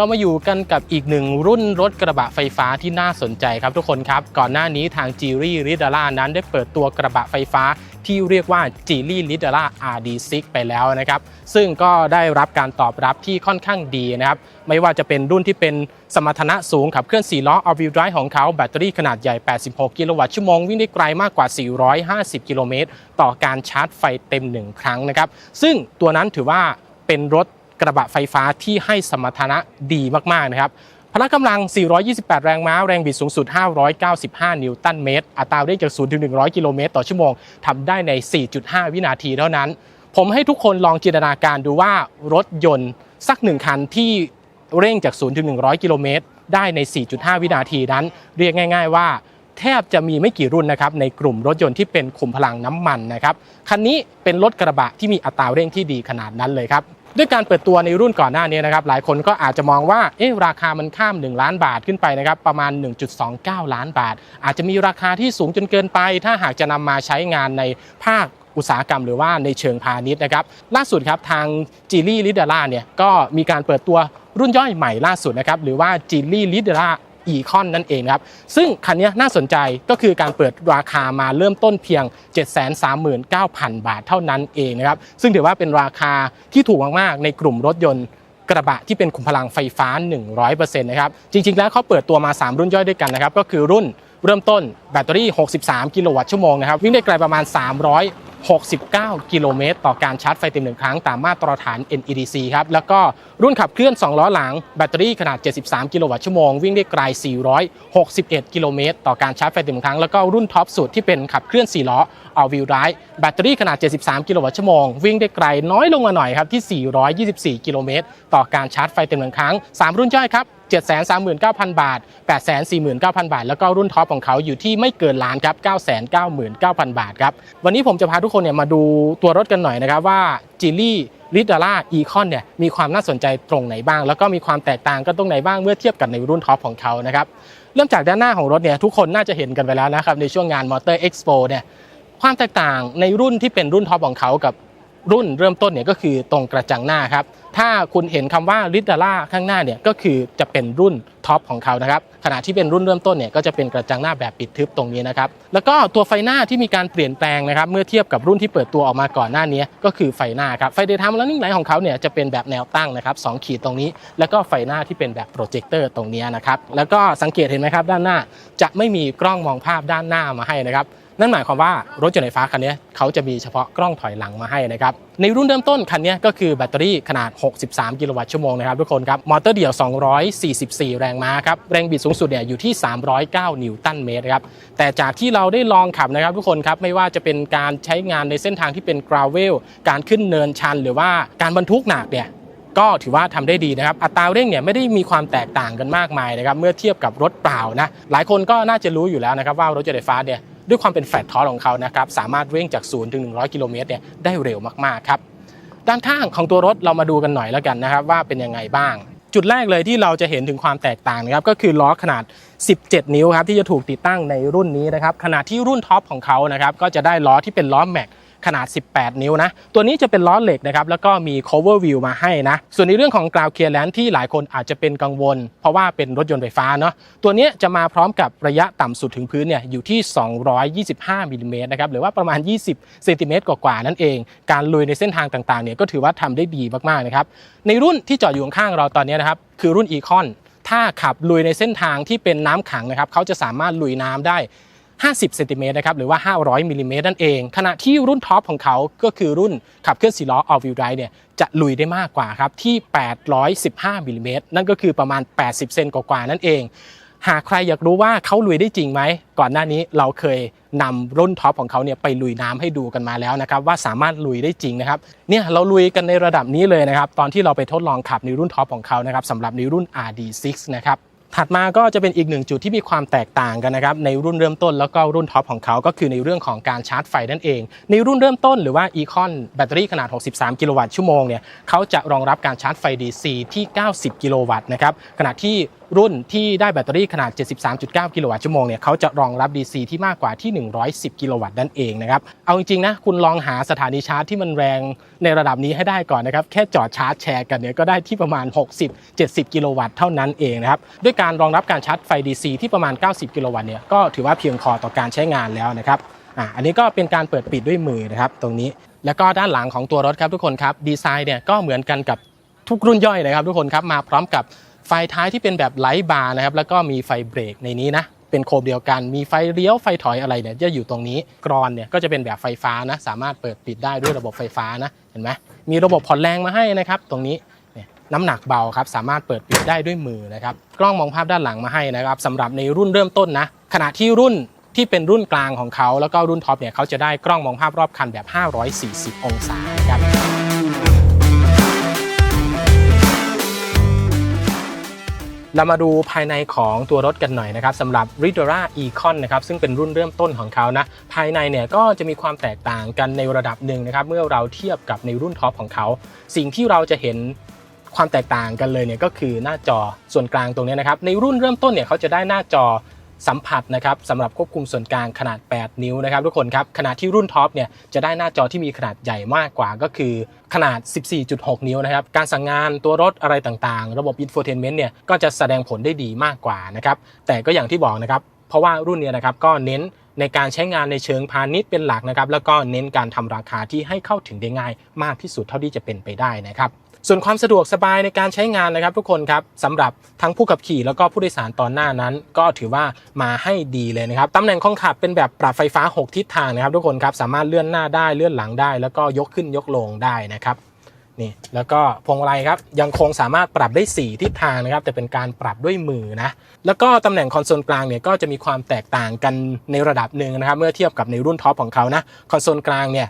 เรามาอยู่กันกับอีกหนึ่งรุ่นรถกระบะไฟฟ้าที่น่าสนใจครับทุกคนครับ ก่อนหน้านี้ทาง g ีรี่ริดาร่านั้นได้เปิดตัวกระบะไฟฟ้าที่เรียกว่า g ีรี่ริดาร่า RD6 ไปแล้วนะครับ ซึ่งก็ได้รับการตอบรับที่ค่อนข้างดีนะครับ ไม่ว่าจะเป็นรุ่นที่เป็นสมรรถนะสูงขับเคลื่อน 4 ล้อ all wheel drive ของเขาแบตเตอรี่ขนาดใหญ่ 86 กิโลวัตต์ชั่วโมง วิ่งได้ไกลมากกว่า 450 กิโลเมตรต่อการชาร์จไฟเต็ม 1 ครั้งนะครับ ซึ่งตัวนั้นถือว่าเป็นรถ กระบะไฟฟ้าที่ให้สมรรถนะดีมากๆนะครับพละกำลัง 428 แรงม้า แรงบิดสูงสุด 595 นิวตันเมตร อัตราเร่งจาก 0 ถึง 100 กิโลเมตร ต่อชั่วโมง ทำได้ใน 4.5 วินาทีเท่านั้น ผมให้ทุกคนลองจินตนาการดูว่ารถยนต์สักหนึ่งคันที่เร่งจาก 0 ถึง 100 กิโลเมตร ได้ใน 4.5 วินาทีนั้น เรียกง่าย ๆ ว่า แทบจะมีไม่กี่รุ่นนะครับในกลุ่มรถยนต์ที่เป็นขุมพลังน้ำมันนะครับ คันนี้เป็นรถกระบะที่มีอัตราเร่งที่ดีขนาดนั้นเลยครับ ด้วยการเปิดตัวในรุ่นก่อนหน้านี้นะครับหลายคนก็อาจจะมองว่าเอ๊ะราคามันข้าม 1 ล้านบาทขึ้นไปนะครับประมาณ 1.29 ล้านบาท อาจจะมีราคาที่สูงจนเกินไป ถ้าหากจะนำมาใช้งานในภาคอุตสาหกรรมหรือว่าในเชิงพาณิชย์นะครับล่าสุดครับทางจีลี่ลิเดาร่าเนี่ยก็มีการเปิดตัวรุ่นย่อยใหม่ล่าสุดนะครับหรือว่าจีลี่ลิเดาร่า อีคอนนั่นเองครับซึ่งคันนี้น่าสนใจก็คือการเปิดราคามาเริ่มต้นเพียง 739,000 บาทเท่านั้นเองนะครับซึ่งถือว่าเป็นราคาที่ถูกมากๆในกลุ่มรถยนต์กระบะที่เป็นขุมพลังไฟฟ้า 100%นะครับจริง ๆ แล้วเขาเปิดตัวมา 3 รุ่นย่อยด้วยกันนะครับก็คือรุ่นเริ่มต้นแบตเตอรี่ 63 กิโลวัตต์ชั่วโมงนะครับวิ่งได้ไกลประมาณ 300 69 กิโลเมตร ต่อการชาร์จไฟเต็มหนึ่งครั้งตามมาตรฐาน NEDC ครับ แล้วก็รุ่นขับเคลื่อน 2 ล้อหลัง แบตเตอรี่ขนาด 73 กิโลวัตต์ชั่วโมง วิ่งได้ไกล 461 กิโลเมตร ต่อการชาร์จไฟเต็มหนึ่งครั้ง แล้วก็รุ่นท็อปสุดที่เป็นขับเคลื่อน 4 ล้อ all wheel drive แบตเตอรี่ขนาด 73 กิโลวัตต์ชั่วโมง วิ่งได้ไกลน้อยลงมาหน่อยครับที่ 424 กิโลเมตร ต่อการชาร์จไฟเต็มหนึ่งครั้ง 3 รุ่นย่อยครับ 739,000 บาท 849,000 บาท แล้วก็รุ่นท็อปของเขาอยู่ที่ไม่เกินล้านครับ 999,000 บาทครับ วันนี้ผมจะพาทุกคนเนี่ยมาดูตัวรถกันหน่อยนะครับว่าจิลี่ลิดาร่าอีคอนเนี่ยมีความน่าสนใจตรงไหนบ้าง แล้วก็มีความแตกต่างกันตรงไหนบ้างเมื่อเทียบกับในรุ่นท็อปของเขานะครับเริ่มจากด้านหน้าของรถเนี่ยทุกคนน่าจะเห็นกันไปแล้วนะครับในช่วงงาน Motor Expo เนี่ยความแตกต่างในรุ่นที่เป็นรุ่นท็อปของเขากับ รุ่นเริ่มต้นเนี่ยก็คือตรงกระจังหน้าครับ ถ้าคุณเห็นคำว่าลิดาร่าข้างหน้าเนี่ยก็คือจะเป็นรุ่นท็อปของเขานะครับขณะที่เป็นรุ่นเริ่มต้นเนี่ยก็จะเป็นกระจังหน้าแบบปิดทึบตรงนี้นะครับแล้วก็ตัวไฟหน้าที่มีการเปลี่ยนแปลงนะครับเมื่อเทียบกับรุ่นที่เปิดตัวออกมาก่อนหน้านี้ก็คือไฟหน้าครับไฟเดย์ไทม์และนิ่งไลท์ของเขาเนี่ยจะเป็นแบบแนวตั้งนะครับสองขีดตรงนี้ แล้วก็ไฟหน้าที่เป็นแบบโปรเจคเตอร์ตรงนี้นะครับแล้วก็สังเกตเห็นไหมครับด้านหน้าจะไม่มีกล้องมองภาพด้านหน้ามาให้นะครับ นั่นหมายความว่ารถยนต์ไฟฟ้าคันนี้เขาจะมีเฉพาะกล้องถอยหลังมาให้นะครับ ในรุ่นเริ่มต้นคันนี้ก็คือแบตเตอรี่ขนาด 63 กิโลวัตต์ชั่วโมงนะครับทุกคนครับ มอเตอร์เดี่ยว 244 แรงม้าครับ แรงบิดสูงสุดเนี่ยอยู่ที่ 309 นิวตันเมตรครับ แต่จากที่เราได้ลองขับนะครับทุกคนครับ ไม่ว่าจะเป็นการใช้งานในเส้นทางที่เป็นกราวเวล การขึ้นเนินชัน หรือว่าการบรรทุกหนักเนี่ยก็ถือว่าทำได้ดีนะครับ อัตราเร่งเนี่ยไม่ได้มีความแตกต่างกันมากมายนะครับ เมื่อเทียบกับรถเปล่านะ หลายคนก็น่าจะรู้อยู่แล้วนะครับว่ารถยนต์ไฟฟ้าเนี่ย ด้วยความเป็นแฟลตทอร์ของเขานะครับสามารถเร่งจาก0ถึง100 กิโลเมตรเนี่ยได้เร็วมากๆครับด้านข้างของตัวรถเรามาดูกันหน่อยแล้วกันนะครับว่าเป็นยังไงบ้าง จุดแรกเลยที่เราจะเห็นถึงความแตกต่างนะครับก็คือล้อขนาด 17 นิ้วครับที่จะถูกติดตั้งในรุ่นนี้นะครับขณะที่รุ่นท็อปของเขานะครับก็จะได้ล้อที่เป็นล้อแม็ก ขนาด 18 นิ้วนะ ตัวนี้จะเป็นล้อเหล็กนะครับ แล้วก็มี cover wheel มาให้นะ ส่วนในเรื่องของ ground clearance ที่หลายคนอาจจะเป็นกังวล เพราะว่าเป็นรถยนต์ไฟฟ้าเนาะ ตัวนี้จะมาพร้อมกับระยะต่ำสุดถึงพื้นเนี่ยอยู่ที่ 225มิลลิเมตรนะครับ หรือว่าประมาณ 20เซนติเมตรกว่าๆนั่นเอง การลุยในเส้นทางต่างๆเนี่ยก็ถือว่าทำได้ดีมากๆนะครับ ในรุ่นที่จอดอยู่ข้างเราตอนนี้นะครับคือรุ่น Econ ถ้าขับลุยในเส้นทางที่เป็นน้ำขังนะครับเขาจะสามารถลุยน้ำได้ 50เซนติเมตรนะครับหรือว่า 500มิลลิเมตรนั่นเอง ขณะที่รุ่นท็อปของเขาก็คือรุ่นขับเคลื่อน4ล้อ all wheel drive เนี่ยจะลุยได้มากกว่าครับที่ 815มิลลิเมตรนั่นก็คือประมาณ 80 เซนกว่าๆนั่นเอง หากใครอยากรู้ว่าเขาลุยได้จริงไหม ก่อนหน้านี้เราเคยนำรุ่นท็อปของเขาเนี่ยไปลุยน้ำให้ดูกันมาแล้วนะครับว่าสามารถลุยได้จริงนะครับเนี่ยเราลุยกันในระดับนี้เลยนะครับตอนที่เราไปทดลองขับในรุ่นท็อปของเขานะครับสำหรับในรุ่น RD6 นะครับ ถัดมาก็จะเป็นอีกหนึ่งจุดที่มีความแตกต่างกันนะครับในรุ่นเริ่มต้นแล้วก็รุ่นท็อปของเขาก็คือในเรื่องของการชาร์จไฟนั่นเอง ในรุ่นเริ่มต้นหรือว่า Econ แบตเตอรี่ขนาด 63 กิโลวัตต์ชั่วโมงเนี่ยเขาจะรองรับการชาร์จไฟ DC ที่ 90 กิโลวัตต์นะครับขณะที่ รุ่นที่ได้แบตเตอรี่ขนาด 73.9 กิโลวัตต์ชั่วโมงเนี่ยเขาจะรองรับ DC ที่มากกว่าที่ 110 กิโลวัตต์นั่นเองนะครับ เอาจริงๆนะคุณลองหาสถานีชาร์จที่มันแรงในระดับนี้ให้ได้ก่อนนะครับ แค่จอดชาร์จแชร์กันเนี่ยก็ได้ที่ประมาณ 60-70 กิโลวัตต์เท่านั้นเองนะครับ ด้วยการรองรับการชาร์จไฟ DC ที่ประมาณ 90 กิโลวัตต์เนี่ยก็ถือว่าเพียงพอต่อการใช้งานแล้วนะครับอะอันนี้ก็เป็นการเปิดปิดด้วยมือนะครับตรงนี้แล้วก็ด้านหลังของตัวรถครับทุกคนครับดีไซน์เนี่ยก็เหมือนกันกับทุกรุ่นย่อยนะครับทุกคนครับมาพร้อมกับ ไฟท้ายที่เป็นแบบไลท์บาร์นะครับแล้วก็มีไฟเบรกในนี้นะเป็นโคมเดียวกัน มีไฟเลี้ยวไฟถอยอะไรเนี่ยจะอยู่ตรงนี้กรอนเนี่ยก็จะเป็นแบบไฟฟ้านะ สามารถเปิดปิดได้ด้วยระบบไฟฟ้านะเห็นไหมมีระบบผ่อนแรงมาให้นะครับ ตรงนี้นี่น้ำหนักเบาครับสามารถเปิดปิดได้ด้วยมือนะครับกล้องมองภาพด้านหลังมาให้นะครับสำหรับในรุ่นเริ่มต้นนะ ขณะที่รุ่นที่เป็นรุ่นกลางของเขา แล้วก็รุ่นท็อปเนี่ยเขาจะได้กล้องมองภาพรอบคันแบบ 540 องศาครับ เรามาดูภายในของตัวรถกันหน่อยนะครับสำหรับ r i d o r a Econ นะครับซึ่งเป็นรุ่นเริ่มต้นของเขานะภายในเนี่ยก็จะมีความแตกต่างกันในระดับหนึ่งนะครับเมื่อเราเทียบกับในรุ่นท็อปของเขา สิ่งที่เราจะเห็นความแตกต่างกันเลยเนี่ยก็คือหน้าจอส่วนกลางตรงนี้นะครับในรุ่นเริ่มต้นเนี่ยเขาจะได้หน้าจอ สัมผัสนะครับสำหรับควบคุมส่วนกลางขนาด 8 นิ้วนะครับทุกคนครับขณะที่รุ่นท็อปเนี่ยจะได้หน้าจอที่มีขนาดใหญ่มากกว่าก็คือขนาด 14.6 นิ้วนะครับการสั่งงานตัวรถอะไรต่างๆ ระบบ infotainment เนี่ยก็จะแสดงผลได้ดีมากกว่านะครับแต่ก็อย่างที่บอกนะครับเพราะว่ารุ่นเนี้นะครับก็เน้นในการใช้งานในเชิงพาณิชย์เป็นหลักนะครับแล้วก็เน้นการทำราคาที่ให้เข้าถึงได้ง่าย มากที่สุดเท่าที่จะเป็นไปได้นะครับ ส่วนความสะดวกสบายในการใช้งานนะครับทุกคนครับสำหรับทั้งผู้ขับขี่แล้วก็ผู้โดยสารตอนหน้านั้น ก็ถือว่ามาให้ดีเลยนะครับตำแหน่งคนขับเป็นแบบปรับไฟฟ้า 6 ทิศทางนะครับ ทุกคนครับสามารถเลื่อนหน้าได้เลื่อนหลังได้ แล้วก็ยกขึ้นยกลงได้นะครับนี่แล้วก็พวงมาลัยครับยังคงสามารถปรับได้ 4 ทิศทางนะครับ แต่เป็นการปรับด้วยมือนะแล้วก็ตำแหน่งคอนโซลกลางเนี่ยก็จะมีความแตกต่างกันในระดับหนึ่งนะครับ เมื่อเทียบกับในรุ่นท็อปของเขานะคอนโซลกลางเนี่ย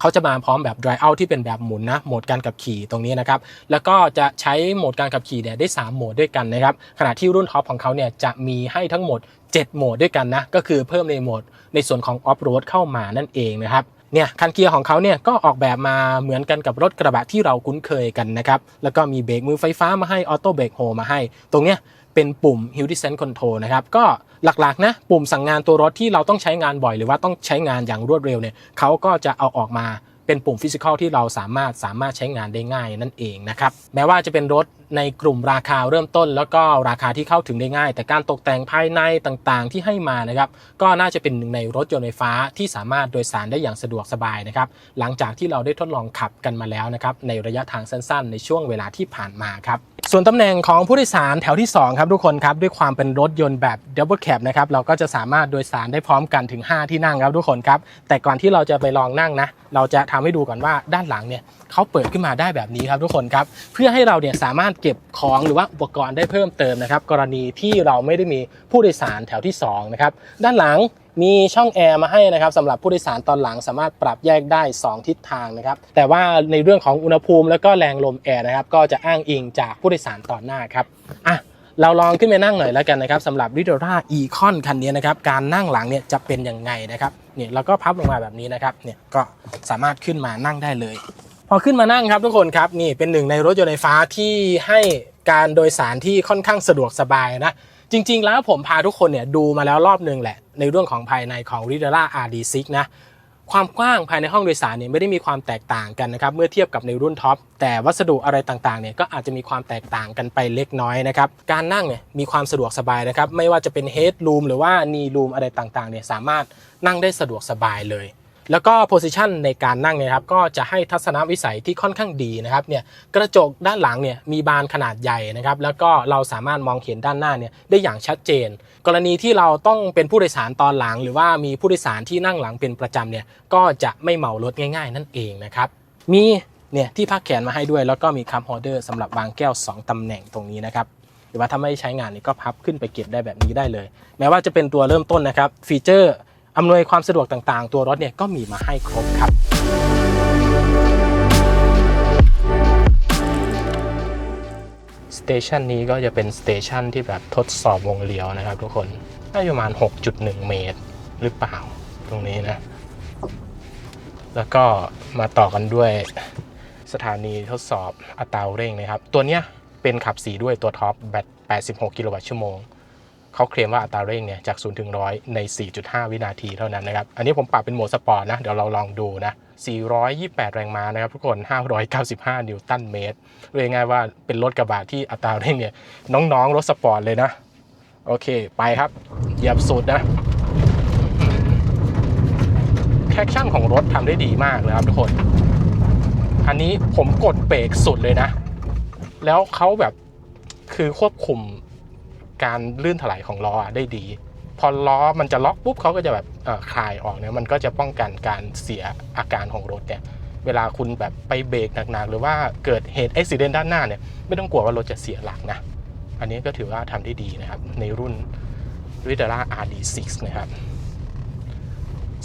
เขาจะมาพร้อมแบบ dry out ที่เป็นแบบหมุนนะโหมดการขับขี่ตรงนี้นะครับแล้วก็จะใช้โหมดการขับขี่เนี่ยได้ 3 โหมดด้วยกันนะครับขณะที่รุ่นท็อปของเขาเนี่ยจะมีให้ทั้งหมด 7 โหมดด้วยกันนะก็คือเพิ่มในโหมดในส่วนของ off road เข้ามานั่นเองนะครับเนี่ยคันเกียร์ของเขาเนี่ยก็ออกแบบมาเหมือนกันกับรถกระบะที่เราคุ้นเคยกันนะครับแล้วก็มีเบรกมือไฟฟ้ามาให้ออโต้เบรกโฮมาให้ ตรงเนี้ย เป็นปุ่ม Hill Descent Control นะครับ ก็หลักๆนะปุ่มสั่งงานตัวรถที่เราต้องใช้งานบ่อย หรือว่าต้องใช้งานอย่างรวดเร็วเนี่ยเขาก็จะเอาออกมาเป็นปุ่มฟิสิกอลที่เราสามารถสามารถใช้งานได้ง่ายนั่นเองนะครับแม้ว่าจะเป็นรถ ในกลุ่มราคาเริ่มต้น แล้วก็ราคาที่เข้าถึงได้ง่าย แต่การตกแต่งภายในต่างๆ ที่ให้มานะครับก็น่าจะเป็นหนึ่งในรถยนต์ไฟฟ้าที่สามารถโดยสารได้อย่างสะดวกสบายนะครับหลังจากที่เราได้ทดลองขับกันมาแล้วนะครับในระยะทางสั้นๆ ในช่วงเวลาที่ผ่านมาครับส่วนตำแหน่งของผู้โดยสารแถวที่สองครับทุกคนครับ ด้วยความเป็นรถยนต์แบบ Double Cab นะครับเราก็จะสามารถโดยสารได้พร้อมกันถึง 5 ที่นั่งครับทุกคนครับ แต่ก่อนที่เราจะไปลองนั่งนะ เราจะทำให้ดูก่อนว่าด้านหลังเนี่ย เขาเปิดขึ้นมาได้แบบนี้ครับทุกคนครับเพื่อให้เราเนี่ยสามารถเก็บของหรือว่าอุปกรณ์ได้เพิ่มเติมนะครับ กรณีที่เราไม่ได้มีผู้โดยสารแถวที่2นะครับด้านหลังมีช่องแอร์มาให้นะครับสำหรับผู้โดยสารตอนหลังสามารถปรับแยกได้ 2 ทิศทางนะครับ แต่ว่าในเรื่องของอุณหภูมิแล้วก็แรงลมแอร์นะครับ ก็จะอ้างอิงจากผู้โดยสารตอนหน้าครับอะเราลองขึ้นไปนั่งหน่อยแล้วกันนะครับสำหรับ r i d o r a Econ คันนี้นะครับ การนั่งหลังเนี่ยจะเป็นยังไงนะครับเนี่ยเราก็พับลงมาแบบนี้นะครับเนี่ยก็สามารถขึ้นมานั่งได้เลย พอขึ้นมานั่งครับทุกคนครับนี่เป็นหนึ่งในรถยนต์ไฟฟ้าที่ให้การโดยสารที่ค่อนข้างสะดวกสบายนะจริง ๆ แล้วผมพาทุกคนเนี่ยดูมาแล้วรอบหนึ่งแหละ ในเรื่องของภายในของ r i d o r a RD6 นะความกว้างภายในห้องโดยสารเนี่ยไม่ได้มีความแตกต่างกันนะครับเมื่อเทียบกับในรุ่นท็อปแต่วัสดุอะไรต่างๆเนี่ยก็อาจจะมีความแตกต่างกันไปเล็กน้อยนะครับการนั่งเนี่ยมีความสะดวกสบายนะครับไม่ว่าจะเป็นเฮด o ูมหรือว่านีรูมอะไรต่างๆเนี่ยสามารถนั่งได้สะดวกสบายเลย แล้วก็โพสิชันในการนั่งเนี่ยครับก็จะให้ทัศนวิสัยที่ค่อนข้างดีนะครับเนี่ยกระจกด้านหลังเนี่ยมีบานขนาดใหญ่นะครับแล้วก็เราสามารถมองเห็นด้านหน้าเนี่ยได้อย่างชัดเจน กรณีที่เราต้องเป็นผู้โดยสารตอนหลัง หรือว่ามีผู้โดยสารที่นั่งหลังเป็นประจำเนี่ยก็จะไม่เหมารถง่าย ๆ นั่นเองนะครับมีเนี่ยที่พักแขนมาให้ด้วย แล้วก็มีคัมโฮเดอร์สำหรับวางแก้ว 2ตำแหน่งตรงนี้นะครับหรือว่าถ้าไม่ใช้งานนี่ก็พับขึ้นไปเก็บได้แบบนี้ได้เลย แม้ว่าจะเป็นตัวเริ่มต้นนะครับฟีเจอร์ อำนวยความสะดวกต่างๆ ตัวรถเนี่ยก็มีมาให้ครบครับ สเตชันนี้ก็จะเป็นสเตชันที่แบบทดสอบวงเลี้ยวนะครับทุกคนน่าจะประมาณ 6.1 เมตรหรือเปล่าตรงนี้นะ แล้วก็มาต่อกันด้วยสถานีทดสอบอัตราเร่งนะครับ ตัวเนี้ยเป็นขับสีด้วยตัวท็อปแบต86 กิโลวัตต์ชั่วโมง เขาเคลมว่าอัตราเร่งเนี่ยจาก 0 ถึง 100 ใน 4.5 วินาทีเท่านั้นนะครับ อันนี้ผมปรับเป็นโหมดสปอร์ตนะ เดี๋ยวเราลองดูนะ 428 แรงม้านะครับทุกคน 595 นิวตันเมตรเรียกง่ายว่าเป็นรถกระบะที่อัตราเร่งเนี่ยน้องๆ รถสปอร์ตเลยนะ โอเค ไปครับเหยียบสุดนะแคคชั่นของรถทำได้ดีมากเลยครับทุกคน อันนี้ผมกดเบรกสุดเลยนะ แล้วเขาแบบคือควบคุม การลื่นถลายของล้อได้ดี พอล้อมันจะล็อกปุ๊บเขาก็จะแบบคลายออกเนี่ยมันก็จะป้องกันการเสียอาการของรถเนี่ยเวลาคุณแบบไปเบรกหนักๆหรือว่าเกิดเหตุอุบิเหตุด้านหน้าเนี่ยไม่ต้องกลัวว่ารถจะเสียหลักนะอันนี้ก็ถือว่าทำได้ดีนะครับ ในรุ่น r i d a r a RD6 นะครับ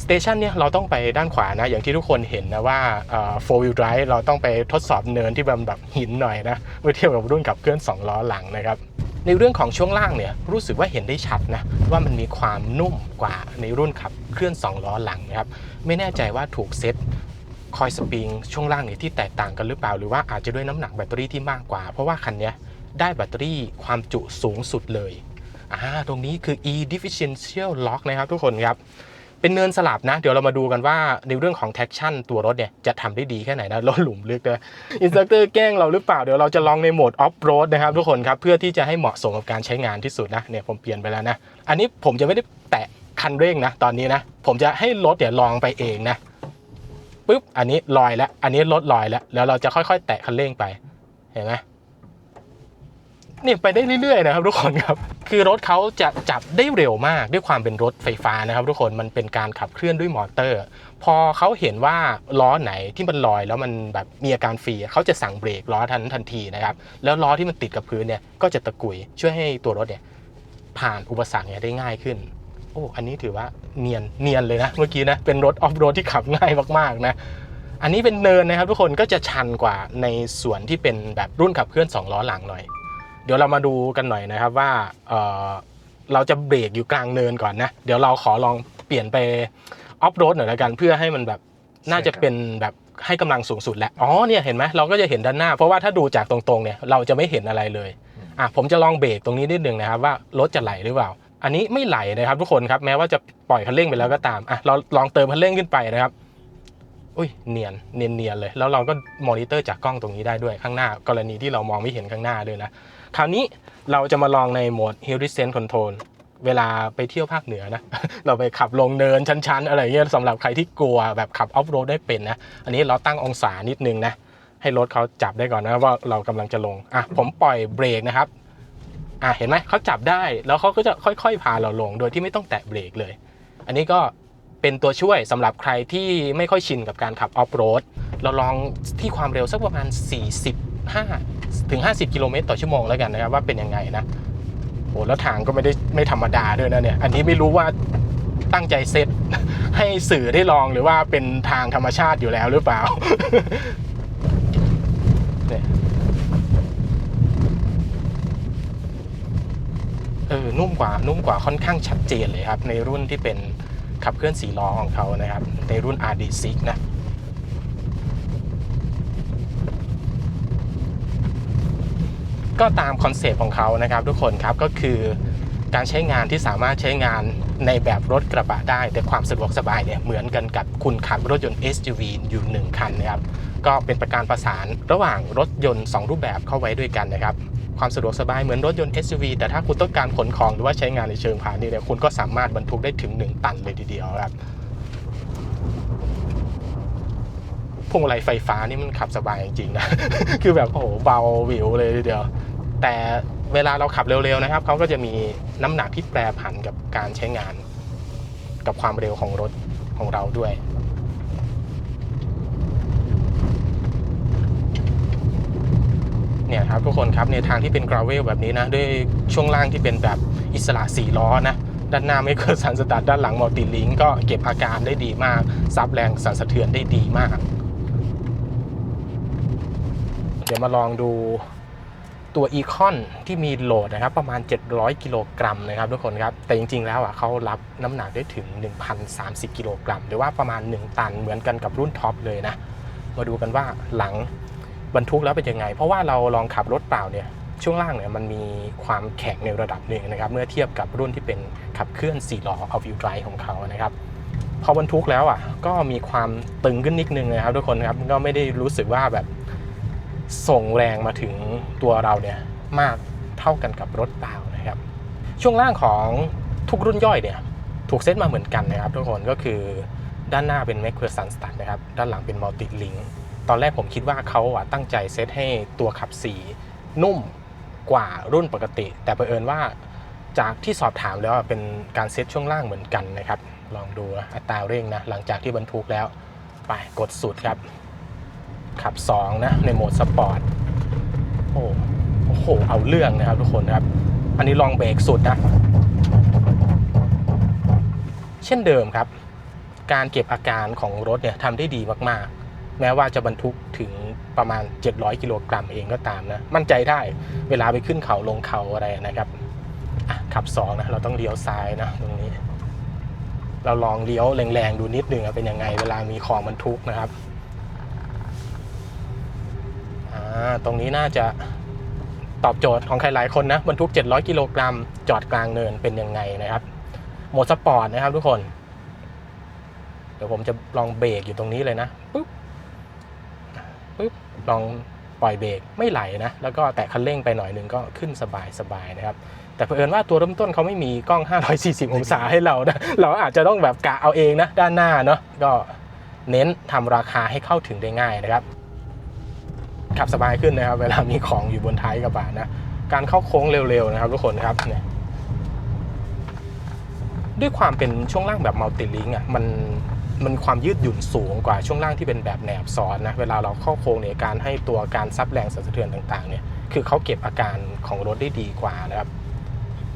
สเตชันเนี่ยเราต้องไปด้านขวานะ อย่างที่ทุกคนเห็นนะว่าเอ่อ four wheel drive เราต้องไปทดสอบเนินที่มันแบบหินหน่อยนะเมื่อเทียบกับรุ่นขับเคลื่อน2ล้อหลังนะครับ ในเรื่องของช่วงล่างเนี่ยรู้สึกว่าเห็นได้ชัดนะว่ามันมีความนุ่มกว่าในรุ่นขับเคลื่อน 2 ล้อหลังนะครับไม่แน่ใจว่าถูกเซ็ตคอยสปริงช่วงล่างเนี่ยที่แตกต่างกันหรือเปล่า หรือว่าอาจจะด้วยน้ำหนักแบตเตอรี่ที่มากกว่า เพราะว่าคันนี้ได้แบตเตอรี่ความจุสูงสุดเลยอ่าตรงนี้คือ e differential lock นะครับทุกคนครับ เป็นเนินสลับนะ เดี๋ยวเรามาดูกันว่าในเรื่องของ traction ตัวรถเนี่ยจะทำได้ดีแค่ไหนนะรถหลุมลึกนะอินสต r เตอร์แกล้งเราหรือเปล่า เดี๋ยวเราจะลองในโหมด off road นะครับทุกคนครับ เพื่อที่จะให้เหมาะสมกับการใช้งานที่สุดนะเนี่ยผมเปลี่ยนไปแล้วนะ อันนี้ผมจะไม่ได้แตะคันเร่งนะตอนนี้นะ ผมจะให้รถเนี่ยลองไปเองนะปุ๊บอันนี้ลอยแล้ว อันนี้รถลอยแล้ว แล้วเราจะค่อยๆ แตะคันเร่งไปเห็นไหมเนี่ยไปได้เรื่อยๆนะครับทุกคนครับ คือรถเขาจะจับได้เร็วมากด้วยความเป็นรถไฟฟ้านะครับ ทุกคนมันเป็นการขับเคลื่อนด้วยมอเตอร์ พอเขาเห็นว่าล้อไหนที่มันลอยแล้วมันแบบมีอาการฟรีเขาจะสั่งเบรกล้อทันทันทีนะครับแล้วล้อที่มันติดกับพื้นเนี่ยก็จะตะกุยช่วยให้ตัวรถเนี่ยผ่านอุปสรรคเนี่ยได้ง่ายขึ้นโอ้อันนี้ถือว่าเนียนเนียนเลยนะเมื่อกี้นะเป็นรถออฟโรดที่ขับง่ายมากๆนะอันนี้เป็นเนินนะครับ ทุกคนก็จะชันกว่าในส่วนที่เป็นแบบรุ่นขับเคลื่อนสองล้อหลังหน่อย เดี๋ยวเรามาดูกันหน่อยนะครับว่าเอ่อเราจะเบรกอยู่กลางเนินก่อนนะ เดี๋ยวเราขอลองเปลี่ยนไปออฟโรดหน่อยแล้วกันเพื่อให้มันแบบน่าจะเป็นแบบให้กำลังสูงสุดแล้ว อ๋อเนี่ยเห็นไหมเราก็จะเห็นด้านหน้า เพราะว่าถ้าดูจากตรงๆเนี่ยเราจะไม่เห็นอะไรเลยอะผมจะลองเบรกตรงนี้นิดนึงนะครับว่ารถจะไหลหรือเปล่า อันนี้ไม่ไหลนะครับทุกคนครับแม้ว่าจะปล่อยคันเร่งไปแล้วก็ตามอะเราลองเติมคันเร่งขึ้นไปนะครับอุ้ยเนียนเนียนเนียนเลย แล้วเราก็มอนิเตอร์จากกล้องตรงนี้ได้ด้วยข้างหน้า กรณีที่เรามองไม่เห็นข้างหน้าด้วยนะ คราวนี้เราจะมาลองในโหมด Hill Descent Control เวลาไปเที่ยวภาคเหนือนะ เราไปขับลงเนินชันๆ อะไรเงี้ยสำหรับใครที่กลัวแบบขับออฟโรดได้เป็นนะ อันนี้เราตั้งองศานิดนึงนะ ให้รถเขาจับได้ก่อนนะว่าเรากำลังจะลง อะ ผมปล่อยเบรกนะครับ อะ เห็นไหมเขาจับได้แล้วเขาก็จะค่อยๆ พาเราลงโดยที่ไม่ต้องแตะเบรกเลย อันนี้ก็เป็นตัวช่วยสำหรับใครที่ไม่ค่อยชินกับการขับออฟโรดเราลองที่ความเร็วสักประมาณ 45ถึง 50 กิโลเมตรต่อชั่วโมงแล้วกันนะครับ ว่าเป็นยังไงนะโอ้แล้วทางก็ไม่ได้ไม่ธรรมดาด้วยนะเนี่ย อันนี้ไม่รู้ว่าตั้งใจเซตให้สื่อได้ลองหรือว่าเป็นทางธรรมชาติอยู่แล้วหรือเปล่าเนี่ยเออนุ่มกว่านุ่มกว่าค่อนข้างชัดเจนเลยครับ ในรุ่นที่เป็นขับเคลื่อนสีล้อของเขานะครับ ในรุ่น RD6 นะ ก็ตามคอนเซปต์ของเขานะครับทุกคนครับก็คือการใช้งานที่สามารถใช้งานในแบบรถกระบะได้ แต่ความสะดวกสบายเนี่ยเหมือนกันกับคุณขับรถยนต์ SUV อยู่ 1 คันนะครับก็เป็นประการประสานระหว่างรถยนต์ 2 รูปแบบเข้าไว้ด้วยกันนะครับความสะดวกสบายเหมือนรถยนต์ SUV แต่ถ้าคุณต้องการขนของหรือว่าใช้งานในเชิงพาณิชย์เนี่ยคุณก็สามารถบรรทุกได้ถึง 1 ตันเลยทีเดียวครับ พวงมาลัยไฟฟ้านี่มันขับสบายจริงๆนะ คือแบบโอ้โหเบาวิวเลยทีเดียว แต่เวลาเราขับเร็วๆนะครับเขาก็จะมีน้ำหนักที่แปรผันกับการใช้งาน กับความเร็วของรถของเราด้วยเนี่ยครับทุกคนครับในทางที่เป็นกราเวลแบบนี้นะ ด้วยช่วงล่างที่เป็นแบบอิสระสี่ล้อนะ ด้านหน้าไม่เกิดสันสะตัดด้านหลังมัลติลิงก็เก็บอาการได้ดีมาก ซับแรงสั่นสะเทือนได้ดีมาก ดี๋ยวมาลองดูตัวอีคอนที่มีโหลดนะครับ ประมาณ 700 กิโลกรัมนะครับทุกคนครับ แต่จริง ๆ แล้วอะเขารับน้ำหนักได้ถึง 1,030 กิโลกรัม หรือว่าประมาณ 1 ตันเหมือนกันกับรุ่นท็อปเลยนะ มาดูกันว่าหลังบรรทุกแล้วเป็นยังไง เพราะว่าเราลองขับรถเปล่าเนี่ยช่วงล่างเนี่ยมันมีความแข็งในระดับหนึ่งนะครับ เมื่อเทียบกับรุ่นที่เป็นขับเคลื่อน4ล้อ all wheel drive ของเขานะครับพอบรรทุกแล้วอะก็มีความตึงขึ้นนิดนึงนะครับทุกคนครับก็ไม่ได้รู้สึกว่าแบบ ส่งแรงมาถึงตัวเราเนี่ยมากเท่ากันกับรถเปล่านะครับ ช่วงล่างของทุกรุ่นย่อยเนี่ยถูกเซตมาเหมือนกันนะครับทุกคนก็คือด้านหน้าเป็น m a c p h e r s o n Stud นะครับ ด้านหลังเป็น Multi Link ตอนแรกผมคิดว่าเขาอะตั้งใจเซตให้ตัวขับสีนุ่มกว่ารุ่นปกติ แต่เผอิญว่าจากที่สอบถามแล้วเป็นการเซตช่วงล่างเหมือนกันนะครับ ลองดูอัตราเร่งนะ หลังจากที่บรรทุกแล้ว ไปกดสุดครับ ขับ 2 นะ ในโหมดสปอร์ตโอ้โห เอาเรื่องนะครับทุกคนครับ อันนี้ลองเบรกสุดนะ เช่นเดิมครับ การเก็บอาการของรถเนี่ยทำได้ดีมากๆ แม้ว่าจะบรรทุกถึงประมาณ 700 กิโลกรัมเองก็ตามนะ มั่นใจได้เวลาไปขึ้นเขาลงเขาอะไรนะครับขับ 2 นะ เราต้องเลี้ยวซ้ายนะตรงนี้ เราลองเลี้ยวแรงๆ ดูนิดนึงเป็นยังไงเวลามีของบรรทุกนะครับ ตรงนี้น่าจะตอบโจทย์ของใครหลายคนนะบรรทุก 700 กิโลกรัม จอดกลางเนินเป็นยังไงนะครับโหมดสปอร์ตนะครับทุกคน เดี๋ยวผมจะลองเบรกอยู่ตรงนี้เลยนะปุ๊บปุ๊บลองปล่อยเบรกไม่ไหลนะ แล้วก็แตะคันเร่งไปหน่อยหนึงก็ขึ้นสบายสบายๆนะครับ แต่เผอิญว่าตัวเริ่มต้นเขาไม่มีกล้อง 540 องศาให้เรานะ เราอาจจะต้องแบบกะเอาเองนะ ด้านหน้าเนาะก็เน้นทำราคาให้เข้าถึงได้ง่ายนะครับ ขับสบายขึ้นนะครับ เวลามีของอยู่บนท้ายกระบะนะ การเข้าโค้งเร็วๆนะครับทุกคนครับเนี่ยด้วยความเป็นช่วงล่างแบบมัลติลิงอะมันมันความยืดหยุ่นสูงกว่าช่วงล่างที่เป็นแบบแหนบซ้อนนะเวลาเราเข้าโค้งเนี่ยการให้ตัวการซับแรงสั่นสะเทือนต่างๆเนี่ยคือเขาเก็บอาการของรถได้ดีกว่านะครับ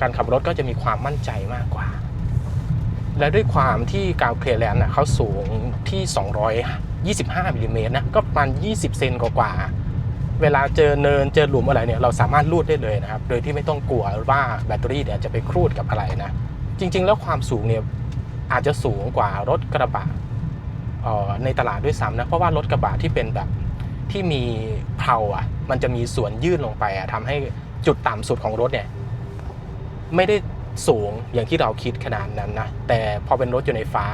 การขับรถก็จะมีความมั่นใจมากกว่า และด้วยความที่กาวเคลียร์แลนด์น่ะเขาสูงที่ 225มิลลิเมตรนะก็ประมาณ 20 เซนกว่า เวลาเจอเนินเจอหลุมอะไรเนี่ยเราสามารถลูดได้เลยนะครับ โดยที่ไม่ต้องกลัวว่าแบตเตอรี่เนี่ยจะไปครูดกับอะไรนะ จริง ๆ แล้วความสูงเนี่ยอาจจะสูงกว่ารถกระบะออในตลาดด้วยซ้ำนะ เพราะว่ารถกระบะที่เป็นแบบที่มีเพลาอะ มันจะมีส่วนยื่นลงไปอะทำให้จุดต่ำสุดของรถเนี่ยไม่ได้สูงอย่างที่เราคิดขนาดนั้นนะ แต่พอเป็นรถอยู่ในฟ้า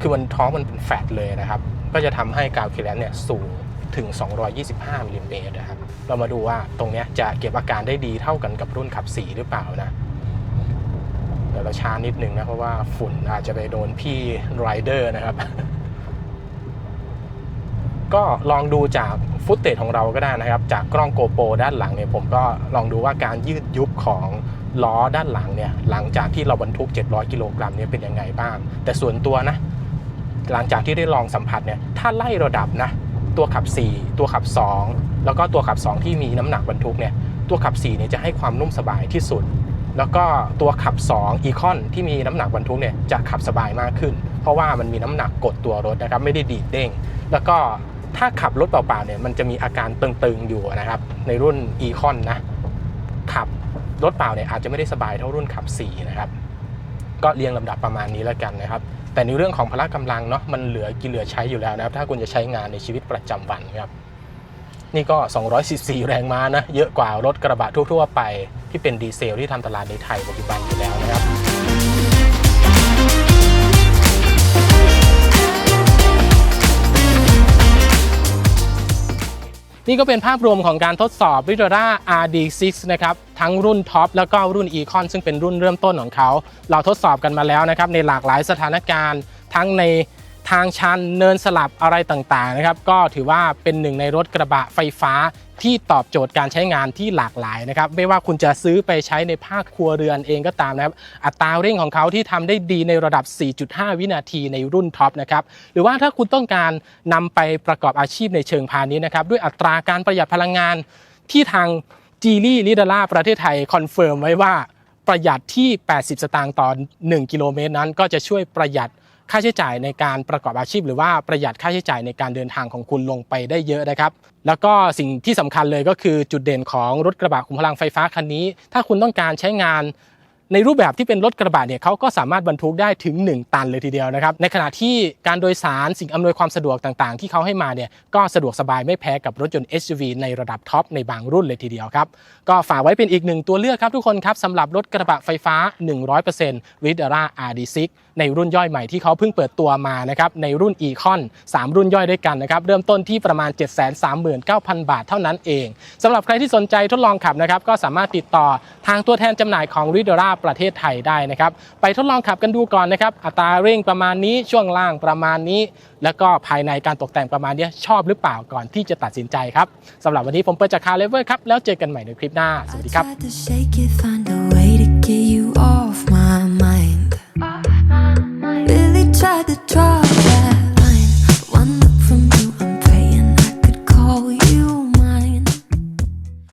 คือมันท้องมันเป็นแฟตเลยนะครับ ก็จะทำให้กาวเคลนเนี่ยสูง ถึง 225มิลลิเมตรนะครับ เรามาดูว่าตรงนี้จะเก็บอาการได้ดีเท่ากันกับรุ่นขับ4หรือเปล่านะเดี๋ยวเราช้านิดนึงนะ เพราะว่าฝุ่นอาจจะไปโดนพี่ไรเดอร์นะครับ ก็ลองดูจากฟุตเตจของเราก็ได้นะครับ จากกล้องโกโปรด้านหลังเนี่ยผมก็ลองดูว่าการยืดยุบของล้อด้านหลังเนี่ย หลังจากที่เราบรรทุก 700 กิโลกรัมเนี่ยเป็นยังไงบ้าง แต่ส่วนตัวนะ หลังจากที่ได้ลองสัมผัสเนี่ย ถ้าไล่ระดับนะ ตัวขับ 4 ตัวขับ 2 แล้วก็ตัวขับ 2 ที่มีน้ำหนักบรรทุกเนี่ยตัวขับ4เนี่ยจะให้ความนุ่มสบายที่สุด แล้วก็ตัวขับ2อีคอนที่มีน้ำหนักบรรทุกเนี่ยจะขับสบายมากขึ้น เพราะว่ามันมีน้ำหนักกดตัวรถนะครับไม่ได้ดีดเด้ง แล้วก็ถ้าขับรถเปล่าๆเนี่ยมันจะมีอาการตึงๆอยู่นะครับ ในรุ่นอีคอนนะขับรถเปล่าเนี่ยอาจจะไม่ได้สบายเท่ารุ่นขับ4นะครับ ก็เรียงลำดับประมาณนี้แล้วกันนะครับ แต่ในเรื่องของพละกำลังเนาะมันเหลือกินเหลือใช้อยู่แล้วนะครับ ถ้าคุณจะใช้งานในชีวิตประจำวันครับ นี่ก็ 214 แรงม้านะ เยอะกว่ารถกระบะทั่วๆไป ที่เป็นดีเซลที่ทำตลาดในไทยปัจจุบันอยู่แล้วนะครับ นี่ก็เป็นภาพรวมของการทดสอบ v i t o r a RD6 นะครับทั้งรุ่นท็อปแล้วก็รุ่น Econ ซึ่งเป็นรุ่นเริ่มต้นของเขา เราทดสอบกันมาแล้วนะครับในหลากหลายสถานการณ์ ทั้งในทางชันเนินสลับอะไรต่างๆนะครับก็ถือว่าเป็นหนึ่งในรถกระบะไฟฟ้า ที่ตอบโจทย์การใช้งานที่หลากหลายนะครับ ไม่ว่าคุณจะซื้อไปใช้ในภาคครัวเรือนเองก็ตามนะครับ อัตราเร่งของเขาที่ทำได้ดีในระดับ 4.5 วินาทีในรุ่นท็อปนะครับ หรือว่าถ้าคุณต้องการนำไปประกอบอาชีพในเชิงพาณิชย์นะครับ ด้วยอัตราการประหยัดพลังงานที่ทางจีลี่ลิดาล่าประเทศไทยคอนเฟิร์มไว้ว่าประหยัดที่ 80 สตางค์ต่อ 1 กิโลเมตรนั้น ก็จะช่วยประหยัด ค่าใช้จ่ายในการประกอบอาชีพ หรือว่าประหยัดค่าใช้จ่ายในการเดินทางของคุณลงไปได้เยอะนะครับ แล้วก็สิ่งที่สำคัญเลยก็คือจุดเด่นของรถกระบะขุมพลังไฟฟ้าคันนี้ ถ้าคุณต้องการใช้งาน ในรูปแบบที่เป็นรถกระบะเนี่ยเขาก็สามารถบรรทุกได้ถึง 1 ตันเลยทีเดียวนะครับ ในขณะที่การโดยสารสิ่งอำนวยความสะดวกต่างๆ ที่เขาให้มาเนี่ยก็สะดวกสบายไม่แพ้กับรถยนต์ SUV ในระดับท็อปในบางรุ่นเลยทีเดียวครับ ก็ฝากไว้เป็นอีกหนึ่งตัวเลือกครับทุกคนครับสำหรับรถกระบะไฟฟ้า 100% v i d a r a RD6 ในรุ่นย่อยใหม่ที่เขาเพิ่งเปิดตัวมานะครับในรุ่น Econ 3 รุ่นย่อยด้วยกันนะครับเริ่มต้นที่ประมาณ 739,000 บาทเท่านั้นเองสำหรับใครที่สนใจทดลองขับนะครับก็สามารถติดต่อทางตัวแทนจำหน่ายของ v i d a r a ประเทศไทยได้นะครับ ไปทดลองขับกันดูก่อนนะครับ อัตราเร่งประมาณนี้ช่วงล่างประมาณนี้ แล้วก็ภายในการตกแต่งประมาณนี้ชอบหรือเปล่าก่อนที่จะตัดสินใจครับสำหรับวันนี้ผมเปิดจากคาร์เลเวอร์ครับแล้วเจอกันใหม่ในคลิปหน้าสวัสดีครับ tried to drop